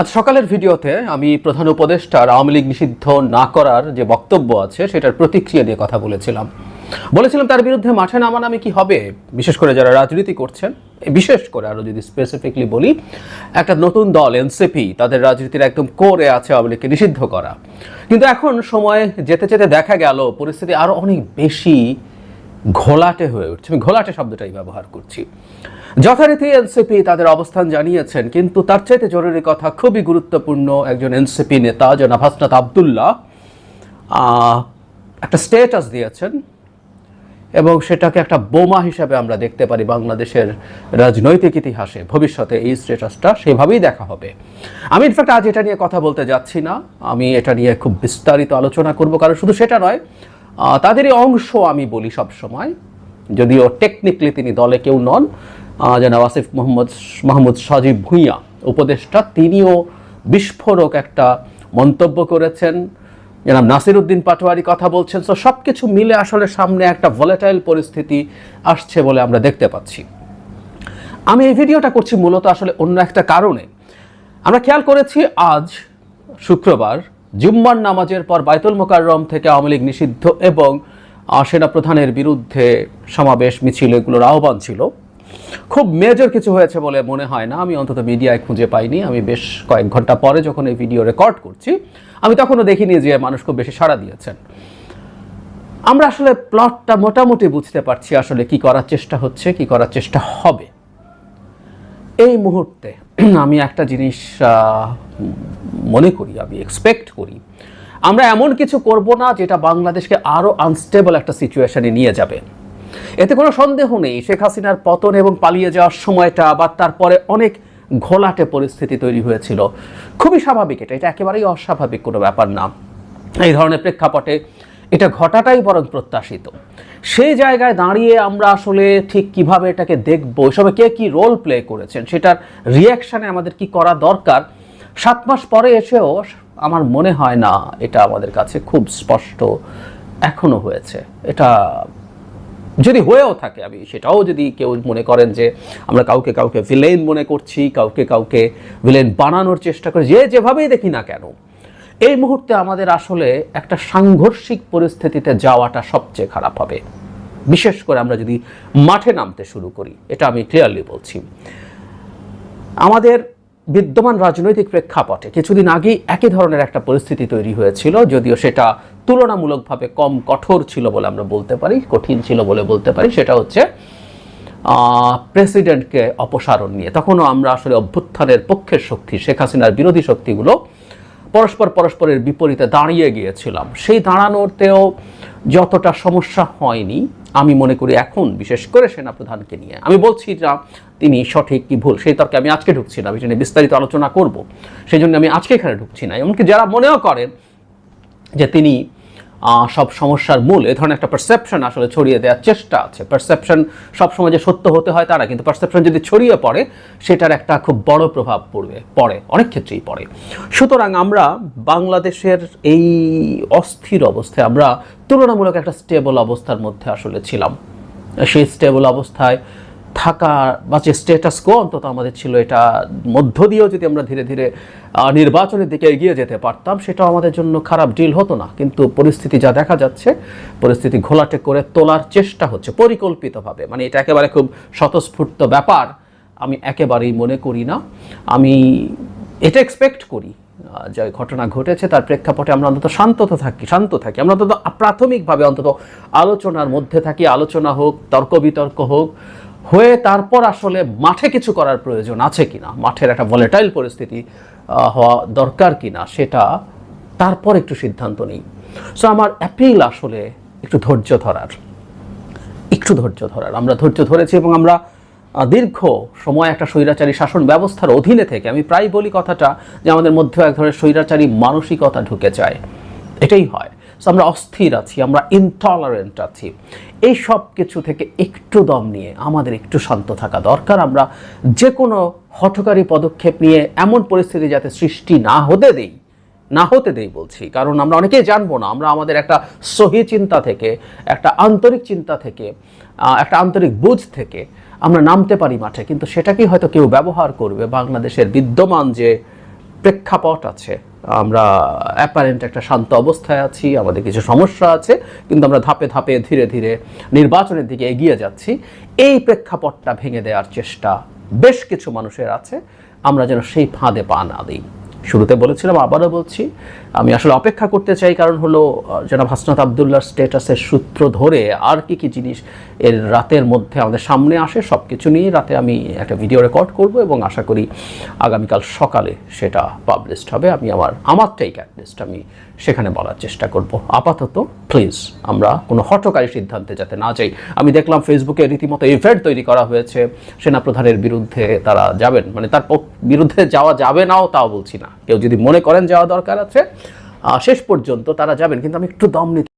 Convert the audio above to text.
আজ সকালের ভিডিওতে আমি প্রধান উপদেষ্টার আওয়ামী লীগ নিষিদ্ধ না করার যে বক্তব্য আছে, সেটার প্রতিক্রিয়া দিয়ে কথা বলেছিলাম। বলেছিলাম তার বিরুদ্ধে মাঠে নামানামি কি হবে? বিশেষ করে যারা রাজনীতি করছেন, বিশেষ করে আরও যদি স্পেসিফিকলি বলি, একটা নতুন দল এনসিপি তাদের রাজনীতির একদম কোরে আছে আওয়ামী লীগকে নিষিদ্ধ করা। কিন্তু এখন সময় যেতে যেতে দেখা গেল, পরিস্থিতি আরও অনেক বেশি ঘোলাটে হয়ে উঠছে। আমি ঘোলাটে শব্দটাই ব্যবহার করছি। যথারীতি এনসিপি তাদের অবস্থান জানিয়েছেন, কিন্তু তার চাইতে জরুরি কথা খুবই গুরুত্বপূর্ণ একজন এনসিপি নেতা, জনাব হাসনাত আবদুল্লাহ একটা স্টেটাস দিয়েছেন এবং সেটাকে একটা বোমা হিসাবে আমরা দেখতে পারি বাংলাদেশের রাজনৈতিক ইতিহাসে। ভবিষ্যতে এই স্টেটাসটা সেভাবেই দেখা হবে। আমি ইনফ্যাক্ট আজ এটা নিয়ে কথা বলতে যাচ্ছি না। আমি এটা নিয়ে খুব বিস্তারিত আলোচনা করব, কারণ শুধু সেটা নয় তাদেরই অংশ আমি বলি সব সময়। যদিও টেকনিক্যালি তিনি দলে কেউ নন যেন আসিফ মোহাম্মদ মাহমুদ সজীব ভুঁইয়া উপদেষ্টা, তিনিও বিস্ফোরক একটা মন্তব্য করেছেন। জনাব নাসির উদ্দিন পাটোয়ারি কথা বলছেন। তো সব কিছু মিলে আসলে সামনে একটা ভলেটাইল পরিস্থিতি আসছে বলে আমরা দেখতে পাচ্ছি। আমি এই ভিডিওটা করছি মূলত আসলে অন্য একটা কারণে। আমরা খেয়াল করেছি আজ শুক্রবার জুম্মার নামাজের পর বাইতুল মোকাররম থেকে আওয়ামী লীগ নিষিদ্ধ এবং আহ, সেনাপ্রধানের বিরুদ্ধে সমাবেশ মিছিল এগুলোর আহ্বান ছিল। খুব মেজর কিছু হয়েছে বলে মনে হয় না। আমি অন্তত মিডিয়ায় খুঁজে পাইনি। আমি বেশ কয়েক ঘণ্টা পরে যখন এই ভিডিও রেকর্ড করছি আমি তখনও দেখিনি যে মানুষ খুব বেশি সাড়া দিয়েছেন। আমরা আসলে প্লটটা মোটামুটি বুঝতে পারছি আসলে কি করার চেষ্টা হচ্ছে কি করার চেষ্টা হবে। এই মুহূর্তে আমি একটা জিনিস মনে করি, আমি এক্সপেক্ট করি। আমরা এমন কিছু করব না যেটা বাংলাদেশকে আরও আনস্টেবল একটা সিচুয়েশানে নিয়ে যাবে। এতে কোনো সন্দেহ নেই, শেখ হাসিনার পতন এবং পালিয়ে যাওয়ার সময়টা বা তারপরে অনেক ঘোলাটে পরিস্থিতি তৈরি হয়েছিল। খুবই স্বাভাবিক এটা এটা একেবারেই অস্বাভাবিক কোনো ব্যাপার না। এই ধরনের প্রেক্ষাপটে এটা ঘটাটাই বরং প্রত্যাশিত। সেই জায়গায় দাঁড়িয়ে আমরা আসলে ঠিক কীভাবে এটাকে দেখব, এসবে কে কি রোল প্লে করেছেন, সেটার রিয়াকশানে আমাদের কি করা দরকার, সাত মাস পরে এসেও আমার মনে হয় না এটা আমাদের কাছে খুব স্পষ্ট এখনও হয়েছে। এটা যদি হয়েও থাকে, আমি সেটাও যদি কেউ মনে করেন যে আমরা কাউকে কাউকে ভিলেন মনে করছি, কাউকে কাউকে ভিলেন বানানোর চেষ্টা করি, যে যেভাবেই দেখি না কেন এই মুহূর্তে আমাদের আসলে একটা সাংঘর্ষিক পরিস্থিতিতে যাওয়াটা সবচেয়ে খারাপ হবে। বিশেষ করে আমরা যদি মাঠে নামতে শুরু করি, এটা আমি ক্লিয়ারলি বলছি। আমাদের বিদ্যমান রাজনৈতিক প্রেক্ষাপটে কিছুদিন আগেই একই ধরনের একটা পরিস্থিতি তৈরি হয়েছিল, যদিও সেটা তুলনামূলকভাবে কম কঠোর ছিল বলে আমরা বলতে পারি, কঠিন ছিল বলে বলতে পারি। সেটা হচ্ছে প্রেসিডেন্টকে অপসারণ নিয়ে। তখনও আমরা আসলে অভ্যুত্থানের পক্ষের শক্তি, শেখ হাসিনার বিরোধী শক্তিগুলো পরস্পর পরস্পরের বিপরীতে দাঁড়িয়ে গিয়েছিলাম। সেই দাঁড়ানোতেও যতটা সমস্যা হয়নি, আমি মনে করি এখন বিশেষ করে সেনাপ্রধানকে নিয়ে। আমি বলছি না তিনি সঠিক কি ভুল, সেই তর্কে আমি আজকে ঢুকছি না নিয়ে বিস্তারিত আলোচনা করব। সেই জন্য আমি আজকে এখানে ঢুকছি না। এমনকি যারা মনেও করেন যে তিনি সব সমস্যার মূল, এ ধরনের একটা পারসেপশন আসলে ছড়িয়ে দেওয়ার চেষ্টা আছে। পারসেপশন সবসময় যে সত্য হতে হয় তারা কিন্তু পারসেপশন যদি ছড়িয়ে পড়ে, সেটার একটা খুব বড় প্রভাব পড়বে, পড়ে, অনেক ক্ষেত্রেই পড়ে। সুতরাং আমরা বাংলাদেশের এই অস্থির অবস্থায়, আমরা তুলনামূলক একটা স্টেবল অবস্থার মধ্যে আসলে ছিলাম। সেই স্টেবল অবস্থায় থাকা বা যে স্টেটাস কো অন্তত আমাদের ছিল, এটা মধ্য দিয়েও যদি আমরা ধীরে ধীরে নির্বাচনের দিকে এগিয়ে যেতে পারতাম, সেটাও আমাদের জন্য খারাপ ডিল হতো না। কিন্তু পরিস্থিতি যা দেখা যাচ্ছে, পরিস্থিতি ঘোলাটে করে তোলার চেষ্টা হচ্ছে পরিকল্পিতভাবে। মানে এটা একেবারে খুব স্বতঃস্ফূর্ত ব্যাপার, আমি একেবারেই মনে করি না। আমি এটা এক্সপেক্ট করি যে ঘটনা ঘটেছে, তার প্রেক্ষাপটে আমরা অন্তত শান্ত থাকি শান্ত থাকি। আমরা অন্তত প্রাথমিকভাবে অন্তত আলোচনার মধ্যে থাকি, আলোচনা হোক, তর্ক বিতর্ক হোক হয়ে তারপর আসলে মাঠে কিছু করার প্রয়োজন আছে কিনা? মাঠের একটা ভলেটাইল পরিস্থিতি হওয়া দরকার কিনা সেটা তারপর একটু সিদ্ধান্ত নিই। সো আমার অ্যাপিল আসলে একটু ধৈর্য ধরার, একটু ধৈর্য ধরার। আমরা ধৈর্য ধরেছি এবং আমরা দীর্ঘ সময় একটা স্বৈরাচারী শাসন ব্যবস্থার অধীনে থেকে, আমি প্রায় বলি কথাটা যে আমাদের মধ্যেও এক ধরনের স্বৈরাচারী মানসিকতা ঢুকে যায়। এটাই হয়। সো আমরা অস্থির আছি, আমরা ইনটলারেন্ট আছি। এই সব কিছু থেকে একটু দম নিয়ে, আমাদের একটু শান্ত থাকা দরকার। আমরা যে কোনো হঠকারী পদক্ষেপ নিয়ে এমন পরিস্থিতি যাতে সৃষ্টি না হতে দেই, না হতে দেই বলছি। কারণ আমরা অনেকেই জানব না, আমরা আমাদের একটা সহি চিন্তা থেকে, একটা আন্তরিক চিন্তা থেকে একটা আন্তরিক বুঝ থেকে আমরা নামতে পারি মাঠে। কিন্তু সেটাকেই হয়তো কেউ ব্যবহার করবে। বাংলাদেশের বিদ্যমান যে প্রেক্ষাপট আছে। আমরা অ্যাপারেন্ট একটা শান্ত অবস্থায় আছি, আমাদের কিছু সমস্যা আছে, কিন্তু আমরা ধাপে ধাপে ধীরে ধীরে নির্বাচনের দিকে এগিয়ে যাচ্ছি। এই প্রেক্ষাপটটা ভেঙে দেওয়ার চেষ্টা বেশ কিছু মানুষের আছে। আমরা যেন সেই ফাঁদে পা না দিই। শুরুতে বলেছিলাম, আবারও বলছি আমি আসলে অপেক্ষা করতে চাই, কারণ হলো জনাব হাসনাত আবদুল্লার স্টেটাসের সূত্র ধরে আর কি কি জিনিস এর রাতের মধ্যে আমাদের সামনে আসে সব কিছু নিয়ে রাতে আমি একটা ভিডিও রেকর্ড করব এবং আশা করি আগামীকাল সকালে সেটা পাবলিশড হবে। আমি আমার আমার টেক অ্যাটলিস্ট আমি সেখানে বলার চেষ্টা করব। আপাতত প্লিজ আমরা কোনো হটকারী সিদ্ধান্তে যাতে না যাই। আমি দেখলাম ফেসবুকে রীতিমতো ইভেন্ট তৈরি করা হয়েছে, সেনাপ্রধানের বিরুদ্ধে তারা যাবেন মানে তার বিরুদ্ধে যাওয়া যাবে নাও তাও বলছি না। কেউ যদি মনে করেন যাওয়া দরকার আছে শেষ পর্যন্ত তারা যাবেন কিন্তু আমি একটু দম নিতে